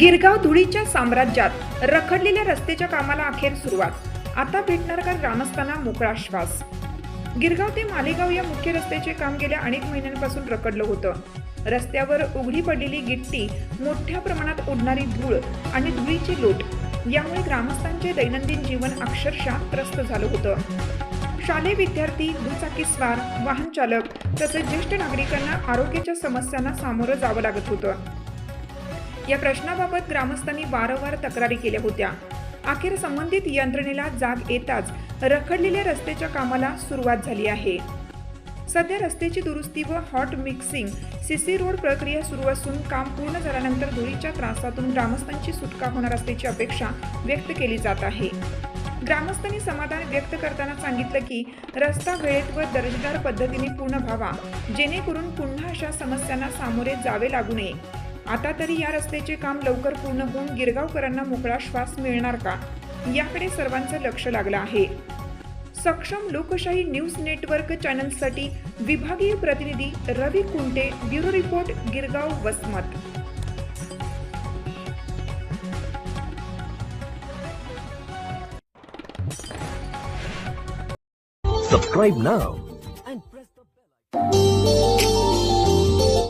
गिरगाव धुळीच्या साम्राज्यात रखडलेल्या रस्त्याच्या कामाला अखेर सुरुवात. आता भेटणार का ग्रामस्थांना मोकळा श्वास? गिरगाव ते मालेगाव या मुख्य रस्त्याचे काम गेल्या अनेक महिन्यांपासून रखडलं होतं. रस्त्यावर उघडी पडलेली गिट्टी मोठ्या प्रमाणात उडणारी धूळ आणि धुळीची लोट यामुळे ग्रामस्थांचे दैनंदिन जीवन अक्षरशः त्रस्त झालं होतं. शालेय विद्यार्थी दुचाकी स्वार वाहन चालक तसेच ज्येष्ठ नागरिकांना आरोग्याच्या समस्यांना सामोरं जावं लागत होतं. या प्रश्नाबाबत ग्रामस्थांनी वारंवार तक्रारी केल्या होत्या. अखेर संबंधित यंत्रणेला जाग येताच रखडलेल्या रस्त्याच्या कामाला सुरुवात झाली आहे. सध्या रस्त्याची दुरुस्ती व हॉट मिक्सिंग सीसी रोड प्रक्रिया सुरू असून काम पूर्ण झाल्यानंतर धुळीच्या त्रासातून ग्रामस्थांची सुटका होणार असल्याची अपेक्षा व्यक्त केली जात आहे. ग्रामस्थांनी समाधान व्यक्त करताना सांगितलं की रस्ता वेळेत व दर्जेदार पद्धतीने पूर्ण व्हावा जेणेकरून पुन्हा अशा समस्यांना सामोरे जावे लागू नये. आता तरी या रस्त्याचे काम लवकर पूर्ण होऊन गिरगावकरांना मोकळा श्वास मिळणार का? याकडे सर्वांचं लक्ष लागलं आहे. सक्षम लोकशाही न्यूज नेटवर्क चॅनलसाठी विभागीय प्रतिनिधी Ravi Kunte bureau report Girgaon Vasmat. Subscribe now